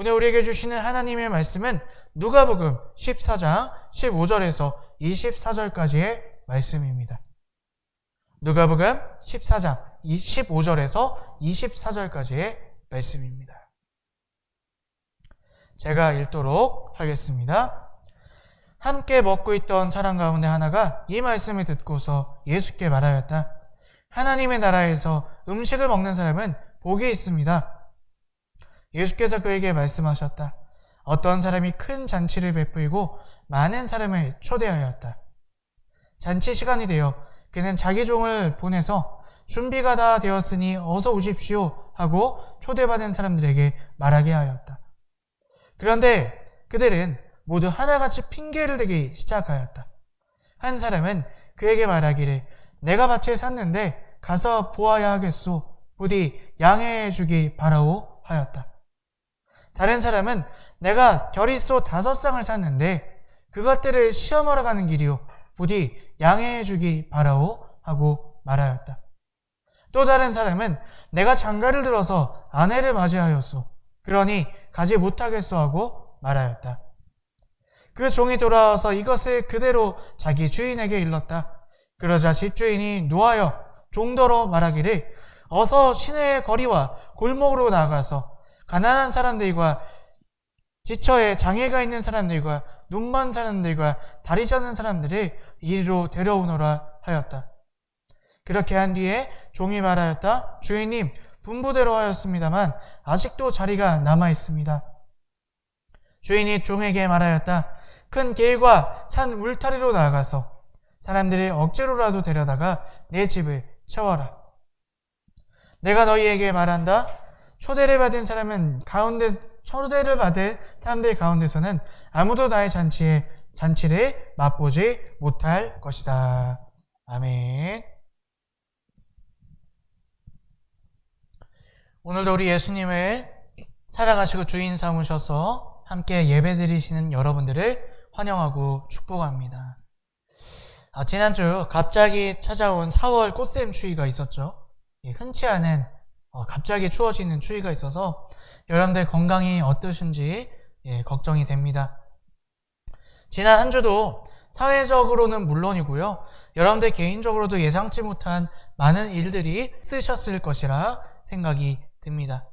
오늘 우리에게 주시는 하나님의 말씀은 누가복음 14장 15절에서 24절까지의 말씀입니다. 누가복음 14장 15절에서 24절까지의 말씀입니다. 제가 읽도록 하겠습니다. 함께 먹고 있던 사람 가운데 하나가 이 말씀을 듣고서 예수께 말하였다. 하나님의 나라에서 음식을 먹는 사람은 복이 있습니다. 예수께서 그에게 말씀하셨다. 어떤 사람이 큰 잔치를 베풀고 많은 사람을 초대하였다. 잔치 시간이 되어 그는 자기 종을 보내서 준비가 다 되었으니 어서 오십시오 하고 초대받은 사람들에게 말하게 하였다. 그런데 그들은 모두 하나같이 핑계를 대기 시작하였다. 한 사람은 그에게 말하기를 내가 밭을 샀는데 가서 보아야 하겠소. 부디 양해해 주기 바라오 하였다. 다른 사람은 내가 결의소 다섯 쌍을 샀는데 그것들을 시험하러 가는 길이요. 부디 양해해 주기 바라오 하고 말하였다. 또 다른 사람은 내가 장가를 들어서 아내를 맞이하였소. 그러니 가지 못하겠소 하고 말하였다. 그 종이 돌아와서 이것을 그대로 자기 주인에게 일렀다. 그러자 집주인이 노하여 종더러 말하기를 어서 시내의 거리와 골목으로 나가서 가난한 사람들과 지처에 장애가 있는 사람들과 눈먼 사람들과 다리 저는 사람들을 이리로 데려오너라 하였다. 그렇게 한 뒤에 종이 말하였다. 주인님, 분부대로 하였습니다만 아직도 자리가 남아 있습니다. 주인이 종에게 말하였다. 큰 길과 산 울타리로 나가서 사람들이 억지로라도 데려다가 내 집을 채워라. 내가 너희에게 말한다. 초대를 받은 사람은 가운데 초대를 받은 사람들 가운데서는 아무도 나의 잔치에 잔치를 맛보지 못할 것이다. 아멘. 오늘도 우리 예수님을 사랑하시고 주인 삼으셔서 함께 예배드리시는 여러분들을 환영하고 축복합니다. 아, 지난주 갑자기 찾아온 4월 꽃샘 추위가 있었죠. 예, 흔치 않은 어, 갑자기 추워지는 추위가 있어서 여러분들 건강이 어떠신지 예, 걱정이 됩니다. 지난 한 주도 사회적으로는 물론이고요. 여러분들 개인적으로도 예상치 못한 많은 일들이 쓰셨을 것이라 생각이 듭니다.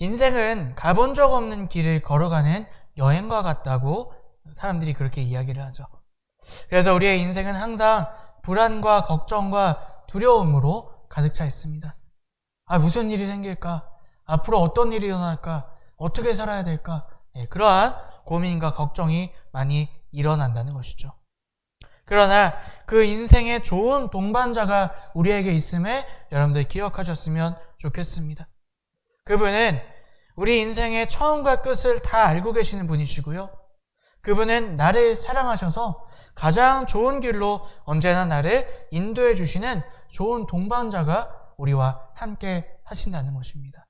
인생은 가본 적 없는 길을 걸어가는 여행과 같다고 사람들이 그렇게 이야기를 하죠. 그래서 우리의 인생은 항상 불안과 걱정과 두려움으로 가득 차 있습니다. 아, 무슨 일이 생길까? 앞으로 어떤 일이 일어날까? 어떻게 살아야 될까? 네, 그러한 고민과 걱정이 많이 일어난다는 것이죠. 그러나 그 인생의 좋은 동반자가 우리에게 있음에 여러분들 기억하셨으면 좋겠습니다. 그분은 우리 인생의 처음과 끝을 다 알고 계시는 분이시고요. 그분은 나를 사랑하셔서 가장 좋은 길로 언제나 나를 인도해 주시는 좋은 동반자가 우리와 함께 하신다는 것입니다.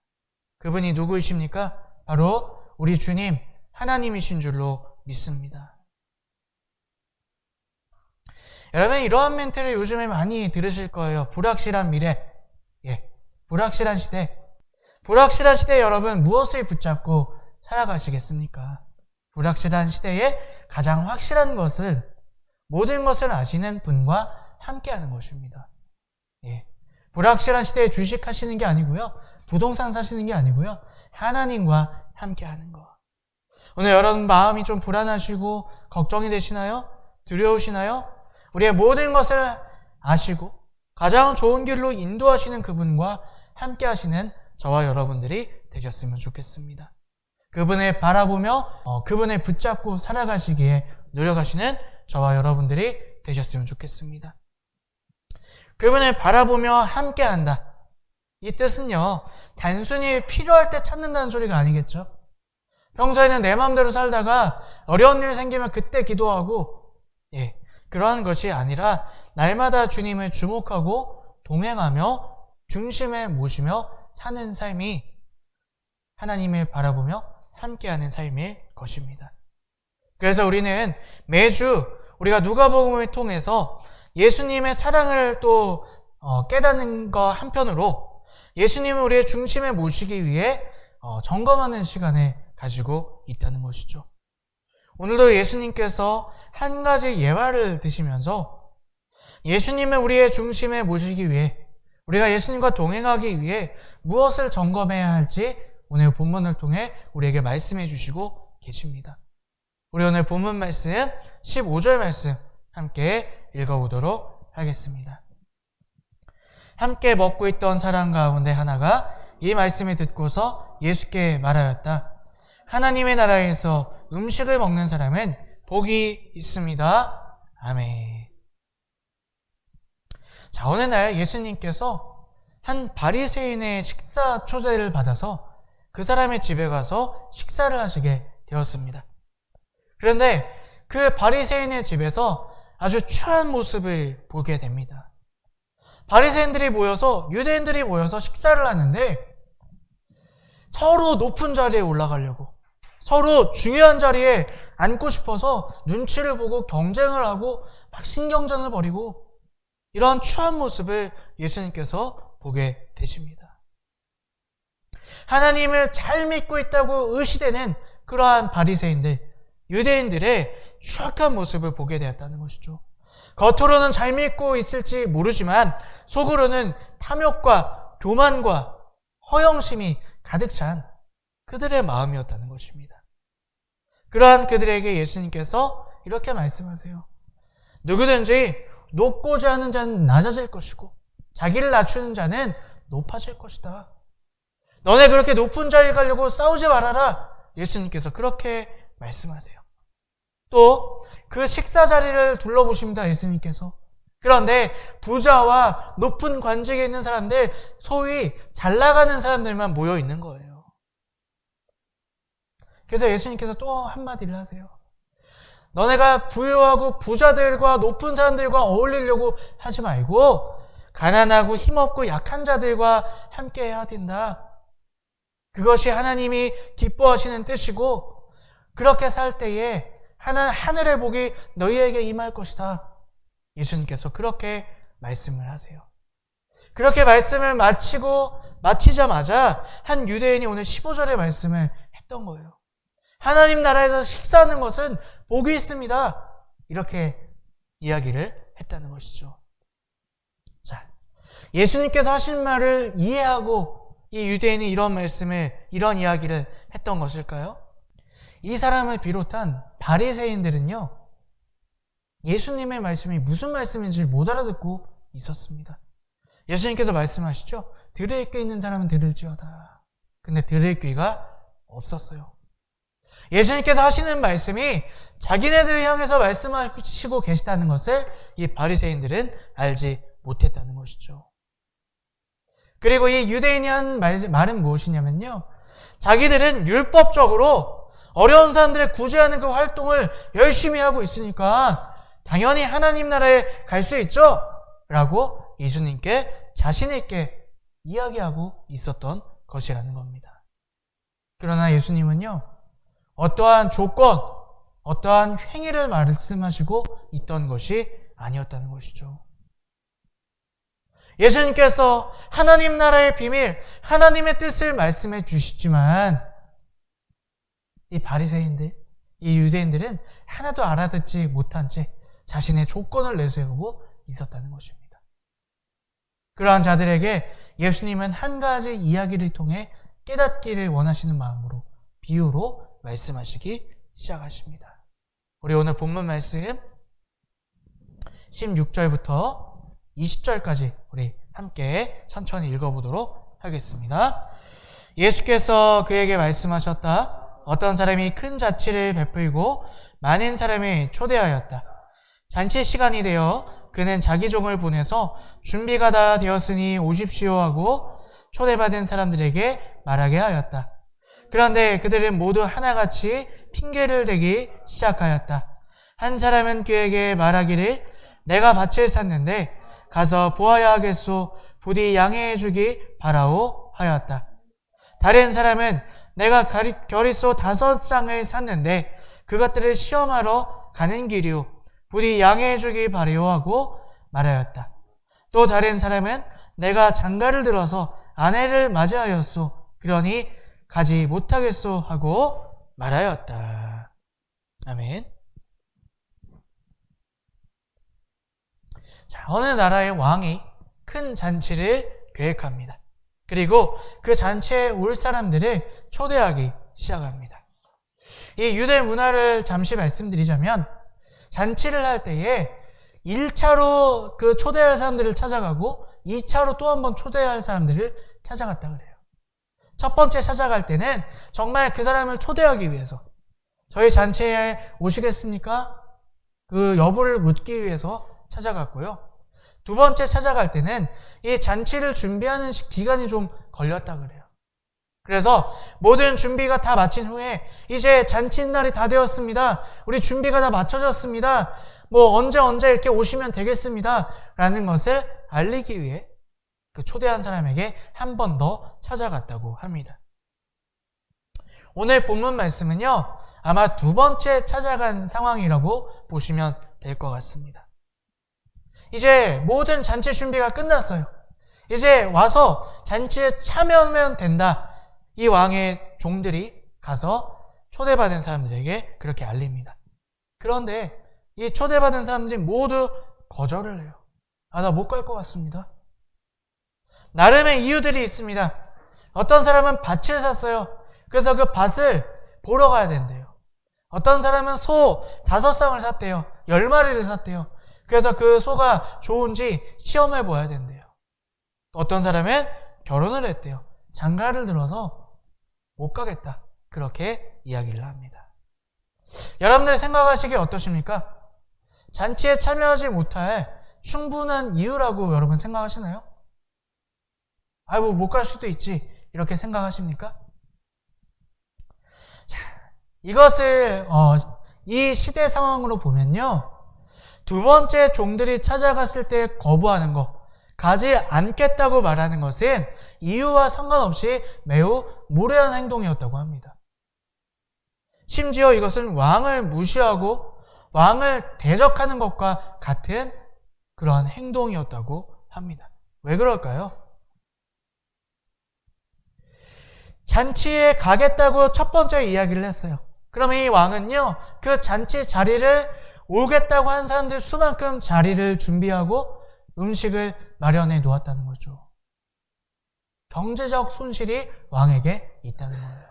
그분이 누구이십니까? 바로 우리 주님 하나님이신 줄로 믿습니다. 여러분 이러한 멘트를 요즘에 많이 들으실 거예요. 불확실한 미래, 예, 불확실한 시대. 불확실한 시대에 여러분 무엇을 붙잡고 살아가시겠습니까? 불확실한 시대에 가장 확실한 것은 모든 것을 아시는 분과 함께하는 것입니다. 예. 불확실한 시대에 주식 하시는 게 아니고요. 부동산 사시는 게 아니고요. 하나님과 함께 하는 것. 오늘 여러분 마음이 좀 불안하시고 걱정이 되시나요? 두려우시나요? 우리의 모든 것을 아시고 가장 좋은 길로 인도하시는 그분과 함께 하시는 저와 여러분들이 되셨으면 좋겠습니다. 그분을 바라보며 어, 그분을 붙잡고 살아가시기에 노력하시는 저와 여러분들이 되셨으면 좋겠습니다. 그분을 바라보며 함께 한다. 이 뜻은요, 단순히 필요할 때 찾는다는 소리가 아니겠죠? 평소에는 내 마음대로 살다가 어려운 일 생기면 그때 기도하고, 예, 그러한 것이 아니라 날마다 주님을 주목하고 동행하며 중심에 모시며 사는 삶이 하나님을 바라보며 함께하는 삶일 것입니다. 그래서 우리는 매주 우리가 누가복음을 통해서 예수님의 사랑을 또 어, 깨닫는 것 한편으로 예수님을 우리의 중심에 모시기 위해 어, 점검하는 시간을 가지고 있다는 것이죠. 오늘도 예수님께서 한 가지 예화를 드시면서 예수님을 우리의 중심에 모시기 위해 우리가 예수님과 동행하기 위해 무엇을 점검해야 할지 오늘 본문을 통해 우리에게 말씀해 주시고 계십니다. 우리 오늘 본문 말씀 15절 말씀 함께 읽어보도록 하겠습니다. 함께 먹고 있던 사람 가운데 하나가 이 말씀을 듣고서 예수께 말하였다. 하나님의 나라에서 음식을 먹는 사람은 복이 있습니다. 아멘. 자, 어느 날 예수님께서 한 바리새인의 식사 초대를 받아서 그 사람의 집에 가서 식사를 하시게 되었습니다. 그런데 그 바리새인의 집에서 아주 추한 모습을 보게 됩니다. 바리새인들이 모여서 유대인들이 모여서 식사를 하는데 서로 높은 자리에 올라가려고 서로 중요한 자리에 앉고 싶어서 눈치를 보고 경쟁을 하고 막 신경전을 벌이고 이런 추한 모습을 예수님께서 보게 되십니다. 하나님을 잘 믿고 있다고 의시되는 그러한 바리새인들, 유대인들의 추악한 모습을 보게 되었다는 것이죠. 겉으로는 잘 믿고 있을지 모르지만 속으로는 탐욕과 교만과 허영심이 가득 찬 그들의 마음이었다는 것입니다. 그러한 그들에게 예수님께서 이렇게 말씀하세요. 누구든지 높고자 하는 자는 낮아질 것이고 자기를 낮추는 자는 높아질 것이다. 너네 그렇게 높은 자리에 가려고 싸우지 말아라. 예수님께서 그렇게 말씀하세요. 또 그 식사 자리를 둘러보십니다. 예수님께서. 그런데 부자와 높은 관직에 있는 사람들, 소위 잘 나가는 사람들만 모여 있는 거예요. 그래서 예수님께서 또 한마디를 하세요. 너네가 부유하고 부자들과 높은 사람들과 어울리려고 하지 말고 가난하고 힘없고 약한 자들과 함께 해야 된다. 그것이 하나님이 기뻐하시는 뜻이고 그렇게 살 때에 하나 하늘의 복이 너희에게 임할 것이다. 예수님께서 그렇게 말씀을 하세요. 그렇게 말씀을 마치고 마치자마자 한 유대인이 오늘 15절의 말씀을 했던 거예요. 하나님 나라에서 식사하는 것은 복이 있습니다. 이렇게 이야기를 했다는 것이죠. 자, 예수님께서 하신 말을 이해하고 이 유대인이 이런 말씀을 이런 이야기를 했던 것일까요? 이 사람을 비롯한 바리새인들은요. 예수님의 말씀이 무슨 말씀인지 못 알아듣고 있었습니다. 예수님께서 말씀하시죠. 들을 귀 있는 사람은 들을지어다. 근데 들을 귀가 없었어요. 예수님께서 하시는 말씀이 자기네들을 향해서 말씀하시고 계시다는 것을 이 바리새인들은 알지 못했다는 것이죠. 그리고 이 유대인이 한 말, 말은 무엇이냐면요. 자기들은 율법적으로 어려운 사람들을 구제하는 그 활동을 열심히 하고 있으니까 당연히 하나님 나라에 갈 수 있죠? 라고 예수님께 자신있게 이야기하고 있었던 것이라는 겁니다. 그러나 예수님은요, 어떠한 조건, 어떠한 행위를 말씀하시고 있던 것이 아니었다는 것이죠. 예수님께서 하나님 나라의 비밀, 하나님의 뜻을 말씀해 주시지만 이 바리새인들, 이 유대인들은 하나도 알아듣지 못한 채 자신의 조건을 내세우고 있었다는 것입니다. 그러한 자들에게 예수님은 한 가지 이야기를 통해 깨닫기를 원하시는 마음으로 비유로 말씀하시기 시작하십니다. 우리 오늘 본문 말씀 16절부터 20절까지 우리 함께 천천히 읽어보도록 하겠습니다. 예수께서 그에게 말씀하셨다. 어떤 사람이 큰 자치를 베풀고 많은 사람이 초대하였다. 잔치 시간이 되어 그는 자기 종을 보내서 준비가 다 되었으니 오십시오 하고 초대받은 사람들에게 말하게 하였다. 그런데 그들은 모두 하나같이 핑계를 대기 시작하였다. 한 사람은 그에게 말하기를 내가 밭을 샀는데 가서 보아야 하겠소 부디 양해해 주기 바라오 하였다. 다른 사람은 내가 결의소 다섯 쌍을 샀는데 그것들을 시험하러 가는 길이오 부디 양해해 주기 바라오 하고 말하였다. 또 다른 사람은 내가 장가를 들어서 아내를 맞이하였소 그러니 가지 못하겠소 하고 말하였다. 아멘. 자, 어느 나라의 왕이 큰 잔치를 계획합니다. 그리고 그 잔치에 올 사람들을 초대하기 시작합니다. 이 유대 문화를 잠시 말씀드리자면 잔치를 할 때에 1차로 그 초대할 사람들을 찾아가고 2차로 또 한 번 초대할 사람들을 찾아갔다 그래요. 첫 번째 찾아갈 때는 정말 그 사람을 초대하기 위해서 저희 잔치에 오시겠습니까? 그 여부를 묻기 위해서 찾아갔고요. 두 번째 찾아갈 때는 이 잔치를 준비하는 기간이 좀 걸렸다 그래요. 그래서 모든 준비가 다 마친 후에 이제 잔칫날이 다 되었습니다. 우리 준비가 다 맞춰졌습니다. 뭐 언제 언제 이렇게 오시면 되겠습니다. 라는 것을 알리기 위해 그 초대한 사람에게 한 번 더 찾아갔다고 합니다. 오늘 본문 말씀은요, 아마 두 번째 찾아간 상황이라고 보시면 될 것 같습니다. 이제 모든 잔치 준비가 끝났어요. 이제 와서 잔치에 참여하면 된다. 이 왕의 종들이 가서 초대받은 사람들에게 그렇게 알립니다. 그런데 이 초대받은 사람들이 모두 거절을 해요. 아, 나 못 갈 것 같습니다. 나름의 이유들이 있습니다. 어떤 사람은 밭을 샀어요. 그래서 그 밭을 보러 가야 된대요. 어떤 사람은 소 다섯 쌍을 샀대요. 열 마리를 샀대요. 그래서 그 소가 좋은지 시험해 보아야 된대요. 어떤 사람은 결혼을 했대요. 장가를 들어서 못 가겠다. 그렇게 이야기를 합니다. 여러분들 생각하시기에 어떠십니까? 잔치에 참여하지 못할 충분한 이유라고 여러분 생각하시나요? 아이고, 못 갈 수도 있지. 이렇게 생각하십니까? 자, 이것을, 어, 이 시대 상황으로 보면요. 두 번째 종들이 찾아갔을 때 거부하는 것, 가지 않겠다고 말하는 것은 이유와 상관없이 매우 무례한 행동이었다고 합니다. 심지어 이것은 왕을 무시하고 왕을 대적하는 것과 같은 그러한 행동이었다고 합니다. 왜 그럴까요? 잔치에 가겠다고 첫 번째 이야기를 했어요. 그럼 이 왕은요, 그 잔치 자리를 오겠다고 한 사람들 수만큼 자리를 준비하고 음식을 마련해 놓았다는 거죠. 경제적 손실이 왕에게 있다는 거예요.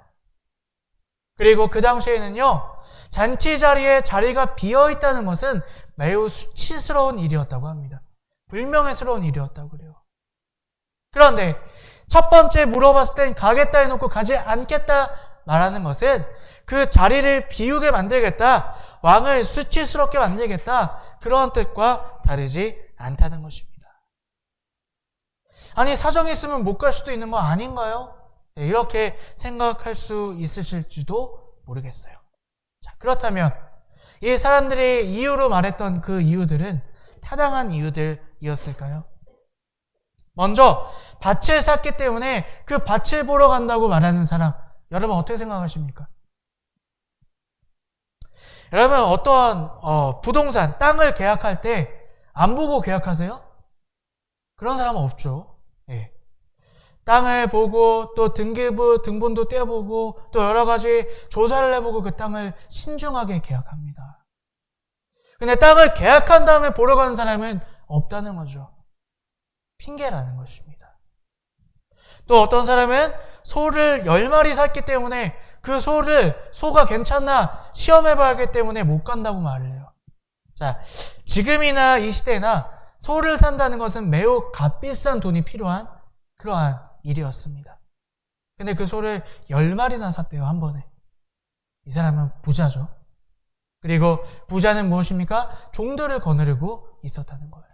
그리고 그 당시에는요, 잔치 자리에 자리가 비어 있다는 것은 매우 수치스러운 일이었다고 합니다. 불명예스러운 일이었다고 그래요. 그런데 첫 번째 물어봤을 땐 가겠다 해놓고 가지 않겠다 말하는 것은 그 자리를 비우게 만들겠다. 왕을 수치스럽게 만들겠다. 그런 뜻과 다르지 않다는 것입니다. 아니, 사정이 있으면 못 갈 수도 있는 거 아닌가요? 네, 이렇게 생각할 수 있으실지도 모르겠어요. 자, 그렇다면 이 사람들이 이유로 말했던 그 이유들은 타당한 이유들이었을까요? 먼저 밭을 샀기 때문에 그 밭을 보러 간다고 말하는 사람 여러분 어떻게 생각하십니까? 여러분 어떠한 어, 부동산 땅을 계약할 때 안 보고 계약하세요? 그런 사람은 없죠. 예. 땅을 보고 또 등기부 등본도 떼어보고 또 여러 가지 조사를 해보고 그 땅을 신중하게 계약합니다. 근데 땅을 계약한 다음에 보러 가는 사람은 없다는 거죠. 핑계라는 것입니다. 또 어떤 사람은 소를 10마리 샀기 때문에 그 소를 소가 괜찮나 시험해 봐야기 때문에 못 간다고 말을 해요. 자, 지금이나 이 시대나 소를 산다는 것은 매우 값비싼 돈이 필요한 그러한 일이었습니다. 근데 그 소를 10마리나 샀대요, 한 번에. 이 사람은 부자죠. 그리고 부자는 무엇입니까? 종들을 거느리고 있었다는 거예요.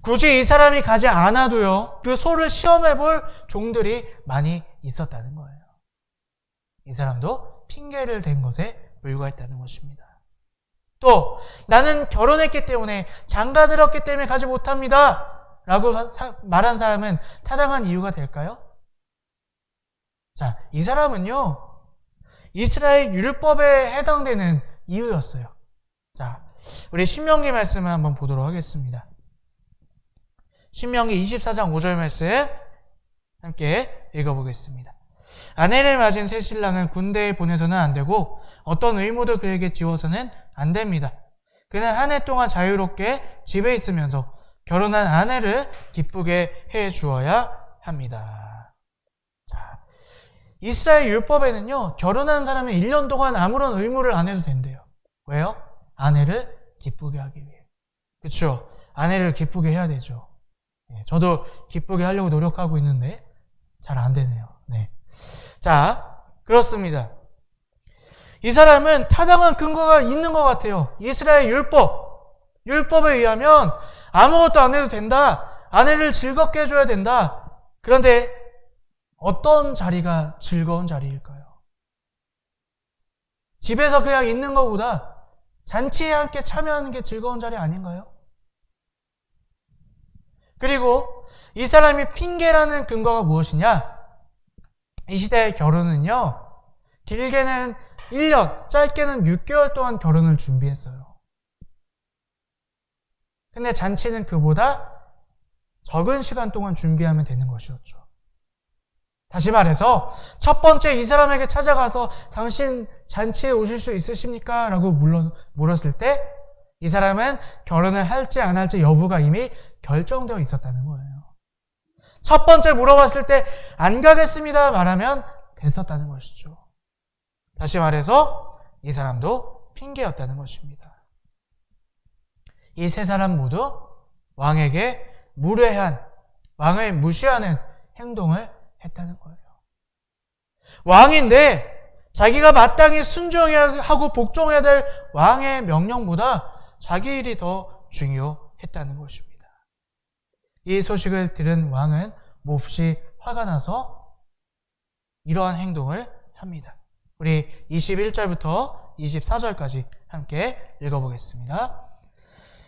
굳이 이 사람이 가지 않아도요, 그 소를 시험해 볼 종들이 많이 있었다는 거예요. 이 사람도 핑계를 댄 것에 불과했다는 것입니다. 또 나는 결혼했기 때문에 장가 들었기 때문에 가지 못합니다. 라고 말한 사람은 타당한 이유가 될까요? 자, 이 사람은요. 이스라엘 율법에 해당되는 이유였어요. 자, 우리 신명기 말씀을 한번 보도록 하겠습니다. 신명기 24장 5절 말씀 함께 읽어보겠습니다. 아내를 맞은 새 신랑은 군대에 보내서는 안 되고 어떤 의무도 그에게 지워서는 안 됩니다. 그는 한 해 동안 자유롭게 집에 있으면서 결혼한 아내를 기쁘게 해 주어야 합니다. 자, 이스라엘 율법에는요, 결혼한 사람은 1년 동안 아무런 의무를 안 해도 된대요. 왜요? 아내를 기쁘게 하기 위해. 그렇죠? 아내를 기쁘게 해야 되죠. 네, 저도 기쁘게 하려고 노력하고 있는데 잘 안 되네요. 네. 자, 그렇습니다. 이 사람은 타당한 근거가 있는 것 같아요. 이스라엘 율법, 율법에 의하면 아무것도 안 해도 된다. 아내를 즐겁게 해줘야 된다. 그런데 어떤 자리가 즐거운 자리일까요? 집에서 그냥 있는 것보다 잔치에 함께 참여하는 게 즐거운 자리 아닌가요? 그리고 이 사람이 핑계라는 근거가 무엇이냐? 이 시대의 결혼은요, 길게는 1년, 짧게는 6개월 동안 결혼을 준비했어요. 근데 잔치는 그보다 적은 시간 동안 준비하면 되는 것이었죠. 다시 말해서 첫 번째 이 사람에게 찾아가서 당신 잔치에 오실 수 있으십니까? 라고 물었을 때 이 사람은 결혼을 할지 안 할지 여부가 이미 결정되어 있었다는 거예요. 첫 번째 물어봤을 때 안 가겠습니다 말하면 됐었다는 것이죠. 다시 말해서 이 사람도 핑계였다는 것입니다. 이 세 사람 모두 왕에게 무례한, 왕을 무시하는 행동을 했다는 거예요. 왕인데 자기가 마땅히 순종하고 복종해야 될 왕의 명령보다 자기 일이 더 중요했다는 것입니다. 이 소식을 들은 왕은 몹시 화가 나서 이러한 행동을 합니다. 우리 21절부터 24절까지 함께 읽어보겠습니다.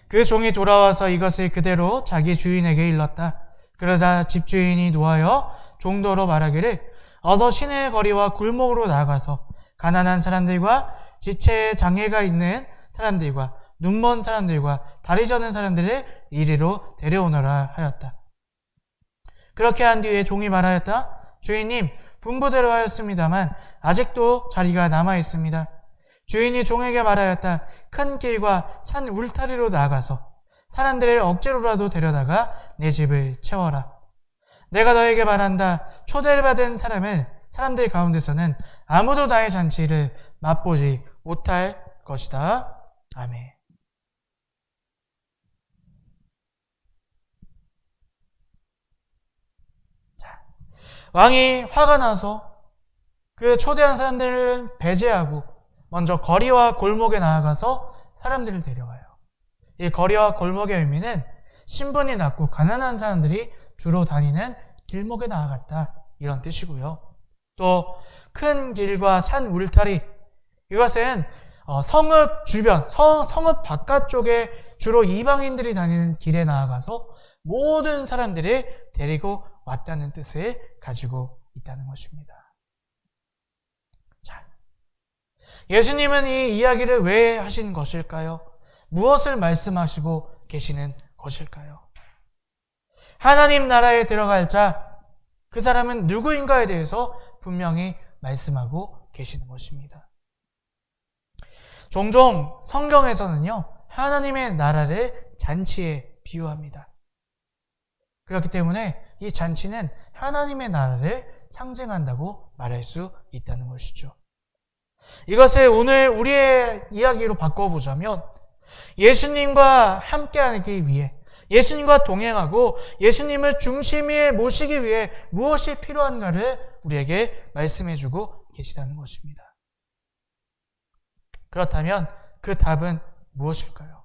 그 종이 돌아와서 이것을 그대로 자기 주인에게 일렀다. 그러자 집주인이 노하여 종도로 말하기를 어서 시내 거리와 굴목으로 나가서 가난한 사람들과 지체에 장애가 있는 사람들과 눈먼 사람들과 다리 저는 사람들을 이리로 데려오너라 하였다. 그렇게 한 뒤에 종이 말하였다. 주인님, 분부대로 하였습니다만 아직도 자리가 남아 있습니다. 주인이 종에게 말하였다. 큰 길과 산 울타리로 나가서 사람들을 억지로라도 데려다가 내 집을 채워라. 내가 너에게 말한다. 초대를 받은 사람은 사람들 가운데서는 아무도 나의 잔치를 맛보지 못할 것이다. 아멘. 자, 왕이 화가 나서 그 초대한 사람들을 배제하고 먼저 거리와 골목에 나아가서 사람들을 데려와요. 이 거리와 골목의 의미는 신분이 낮고 가난한 사람들이 주로 다니는 길목에 나아갔다. 이런 뜻이고요. 또 큰 길과 산 울타리 이것은 어, 성읍 주변, 성, 성읍 바깥쪽에 주로 이방인들이 다니는 길에 나아가서 모든 사람들을 데리고 왔다는 뜻을 가지고 있다는 것입니다. 자, 예수님은 이 이야기를 왜 하신 것일까요? 무엇을 말씀하시고 계시는 것일까요? 하나님 나라에 들어갈 자, 그 사람은 누구인가에 대해서 분명히 말씀하고 계시는 것입니다. 종종 성경에서는요, 하나님의 나라를 잔치에 비유합니다. 그렇기 때문에 이 잔치는 하나님의 나라를 상징한다고 말할 수 있다는 것이죠. 이것을 오늘 우리의 이야기로 바꿔보자면 예수님과 함께하기 위해 예수님과 동행하고 예수님을 중심에 모시기 위해 무엇이 필요한가를 우리에게 말씀해주고 계시다는 것입니다. 그렇다면 그 답은 무엇일까요?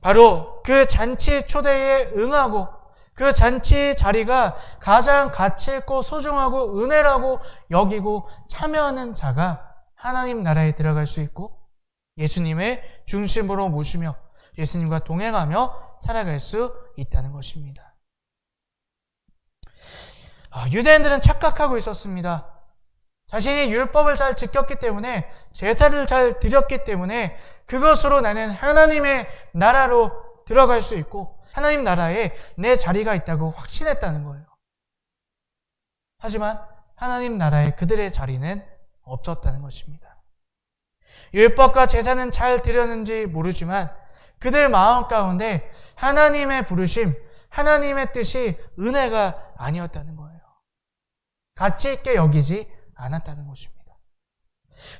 바로 그 잔치 초대에 응하고 그 잔치 자리가 가장 가치 있고 소중하고 은혜라고 여기고 참여하는 자가 하나님 나라에 들어갈 수 있고 예수님의 중심으로 모시며 예수님과 동행하며 살아갈 수 있다는 것입니다. 아, 유대인들은 착각하고 있었습니다. 자신이 율법을 잘 지켰기 때문에 제사를 잘 드렸기 때문에 그것으로 나는 하나님의 나라로 들어갈 수 있고 하나님 나라에 내 자리가 있다고 확신했다는 거예요. 하지만 하나님 나라에 그들의 자리는 없었다는 것입니다. 율법과 제사는 잘 드렸는지 모르지만 그들 마음 가운데 하나님의 부르심, 하나님의 뜻이 은혜가 아니었다는 거예요. 가치 있게 여기지 않았다는 것입니다.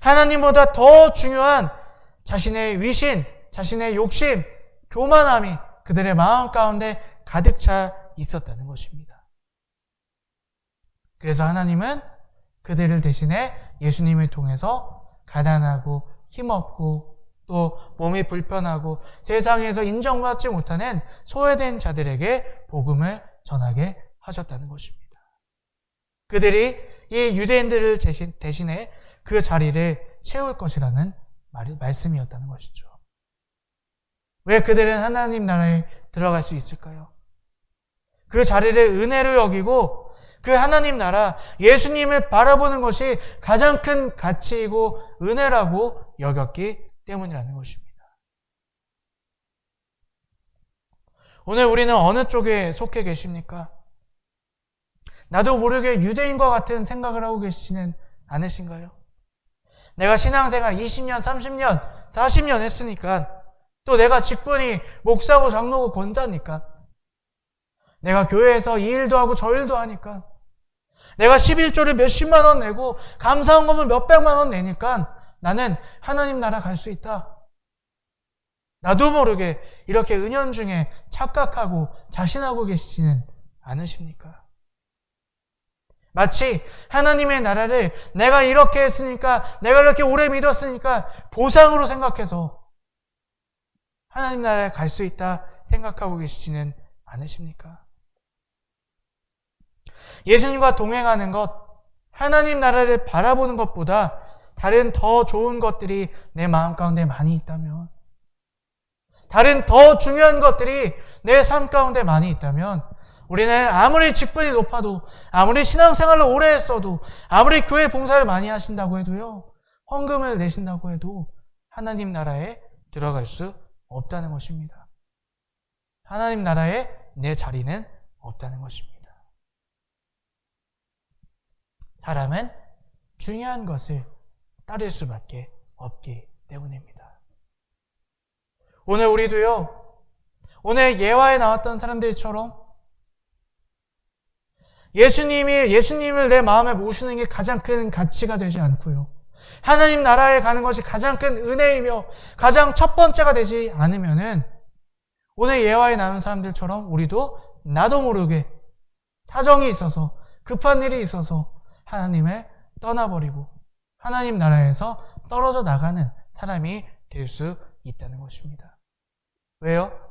하나님보다 더 중요한 자신의 위신, 자신의 욕심, 교만함이 그들의 마음 가운데 가득 차 있었다는 것입니다. 그래서 하나님은 그들을 대신해 예수님을 통해서 가난하고 힘없고 또 몸이 불편하고 세상에서 인정받지 못하는 소외된 자들에게 복음을 전하게 하셨다는 것입니다. 그들이 이 유대인들을 대신해 그 자리를 채울 것이라는 말씀이었다는 것이죠. 왜 그들은 하나님 나라에 들어갈 수 있을까요? 그 자리를 은혜로 여기고 그 하나님 나라 예수님을 바라보는 것이 가장 큰 가치이고 은혜라고 여겼기 때문이라는 것입니다. 오늘 우리는 어느 쪽에 속해 계십니까? 나도 모르게 유대인과 같은 생각을 하고 계시지는 않으신가요? 내가 신앙생활 20년, 30년, 40년 했으니까 또 내가 직분이 목사고 장로고 권자니까 내가 교회에서 이 일도 하고 저 일도 하니까 내가 11조를 몇십만 원 내고 감사원금을 몇백만 원 내니까 나는 하나님 나라 갈 수 있다. 나도 모르게 이렇게 은연중에 착각하고 자신하고 계시지는 않으십니까? 마치 하나님의 나라를 내가 이렇게 했으니까, 내가 이렇게 오래 믿었으니까 보상으로 생각해서 하나님 나라에 갈 수 있다 생각하고 계시지는 않으십니까? 예수님과 동행하는 것, 하나님 나라를 바라보는 것보다 다른 더 좋은 것들이 내 마음 가운데 많이 있다면, 다른 더 중요한 것들이 내 삶 가운데 많이 있다면, 우리는 아무리 직분이 높아도, 아무리 신앙생활을 오래 했어도, 아무리 교회 봉사를 많이 하신다고 해도요, 헌금을 내신다고 해도 하나님 나라에 들어갈 수 없다는 것입니다. 하나님 나라에 내 자리는 없다는 것입니다. 사람은 중요한 것을 따를 수밖에 없기 때문입니다. 오늘 우리도요, 오늘 예화에 나왔던 사람들처럼 예수님이, 예수님을 내 마음에 모시는 게 가장 큰 가치가 되지 않고요. 하나님 나라에 가는 것이 가장 큰 은혜이며 가장 첫 번째가 되지 않으면은 오늘 예화에 나온 사람들처럼 우리도 나도 모르게 사정이 있어서 급한 일이 있어서 하나님을 떠나버리고 하나님 나라에서 떨어져 나가는 사람이 될 수 있다는 것입니다. 왜요?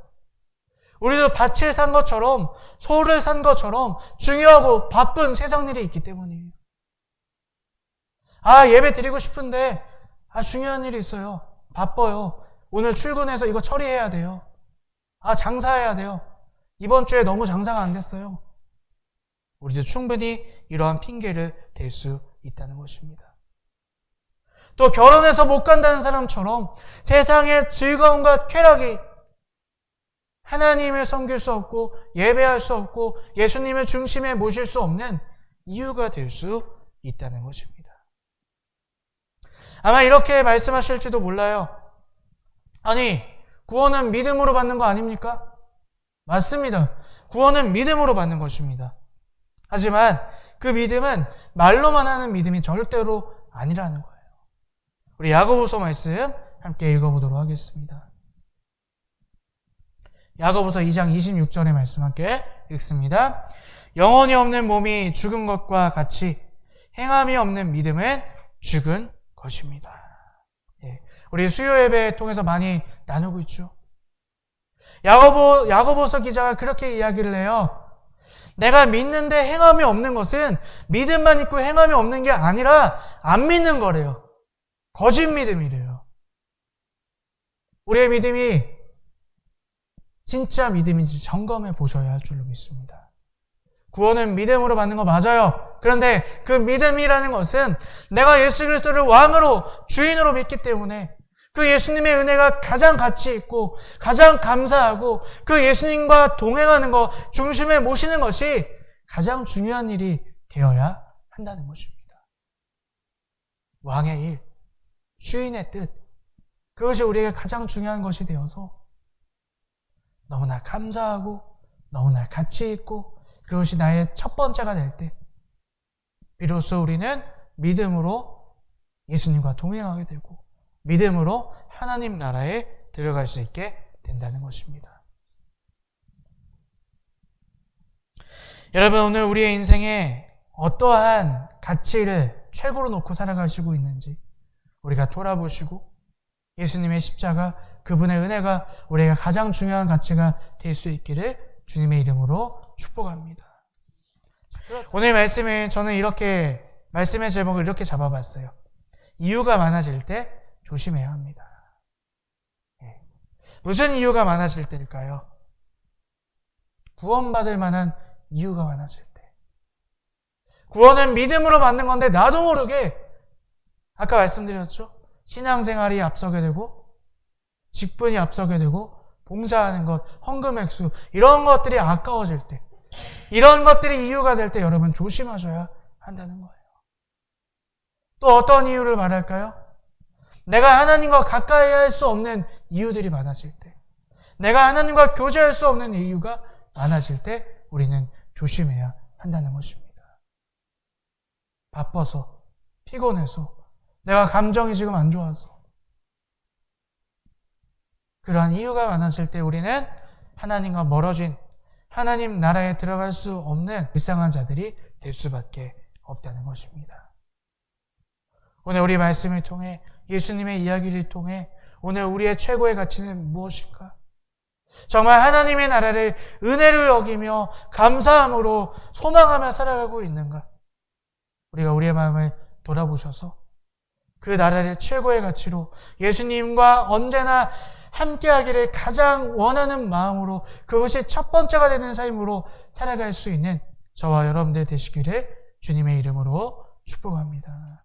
우리도 밭을 산 것처럼 소를 산 것처럼 중요하고 바쁜 세상 일이 있기 때문이에요. 아, 예배 드리고 싶은데, 아, 중요한 일이 있어요. 바빠요. 오늘 출근해서 이거 처리해야 돼요. 아, 장사해야 돼요. 이번 주에 너무 장사가 안 됐어요. 우리도 충분히 이러한 핑계를 댈 수 있다는 것입니다. 또 결혼해서 못 간다는 사람처럼 세상의 즐거움과 쾌락이 하나님을 섬길 수 없고 예배할 수 없고 예수님을 중심에 모실 수 없는 이유가 될 수 있다는 것입니다. 아마 이렇게 말씀하실지도 몰라요. 아니, 구원은 믿음으로 받는 거 아닙니까? 맞습니다. 구원은 믿음으로 받는 것입니다. 하지만 그 믿음은 말로만 하는 믿음이 절대로 아니라는 거예요. 우리 야고보서 말씀 함께 읽어보도록 하겠습니다. 야고보서 2장 26절의 말씀 함께 읽습니다. 영혼이 없는 몸이 죽은 것과 같이 행함이 없는 믿음은 죽은 것입니다. 예, 우리 수요 예배 통해서 많이 나누고 있죠. 야고보 야고보서 기자가 그렇게 이야기를 해요. 내가 믿는데 행함이 없는 것은 믿음만 있고 행함이 없는 게 아니라 안 믿는 거래요. 거짓 믿음이래요. 우리의 믿음이 진짜 믿음인지 점검해 보셔야 할 줄로 믿습니다. 구원은 믿음으로 받는 거 맞아요. 그런데 그 믿음이라는 것은 내가 예수 그리스도를 왕으로 주인으로 믿기 때문에 그 예수님의 은혜가 가장 가치 있고 가장 감사하고 그 예수님과 동행하는 것 중심에 모시는 것이 가장 중요한 일이 되어야 한다는 것입니다. 왕의 일, 주인의 뜻, 그것이 우리에게 가장 중요한 것이 되어서 너무나 감사하고 너무나 가치 있고 그것이 나의 첫 번째가 될 때 비로소 우리는 믿음으로 예수님과 동행하게 되고 믿음으로 하나님 나라에 들어갈 수 있게 된다는 것입니다. 여러분 오늘 우리의 인생에 어떠한 가치를 최고로 놓고 살아가시고 있는지 우리가 돌아보시고 예수님의 십자가 그분의 은혜가 우리가 가장 중요한 가치가 될 수 있기를 주님의 이름으로 축복합니다. 오늘 말씀에 저는 이렇게 말씀의 제목을 이렇게 잡아봤어요. 이유가 많아질 때 조심해야 합니다. 예. 무슨 이유가 많아질 때일까요? 구원받을 만한 이유가 많아질 때. 구원은 믿음으로 받는 건데 나도 모르게 아까 말씀드렸죠. 신앙생활이 앞서게 되고 직분이 앞서게 되고 봉사하는 것, 헌금 액수 이런 것들이 아까워질 때 이런 것들이 이유가 될 때 여러분 조심하셔야 한다는 거예요. 또 어떤 이유를 말할까요? 내가 하나님과 가까이 할 수 없는 이유들이 많아질 때 내가 하나님과 교제할 수 없는 이유가 많아질 때 우리는 조심해야 한다는 것입니다. 바빠서 피곤해서 내가 감정이 지금 안 좋아서 그러한 이유가 많았을 때 우리는 하나님과 멀어진 하나님 나라에 들어갈 수 없는 불쌍한 자들이 될 수밖에 없다는 것입니다. 오늘 우리 말씀을 통해 예수님의 이야기를 통해 오늘 우리의 최고의 가치는 무엇일까? 정말 하나님의 나라를 은혜로 여기며 감사함으로 소망하며 살아가고 있는가? 우리가 우리의 마음을 돌아보셔서 그 나라를 최고의 가치로 예수님과 언제나 함께하기를 가장 원하는 마음으로 그것이 첫 번째가 되는 삶으로 살아갈 수 있는 저와 여러분들 되시기를 주님의 이름으로 축복합니다.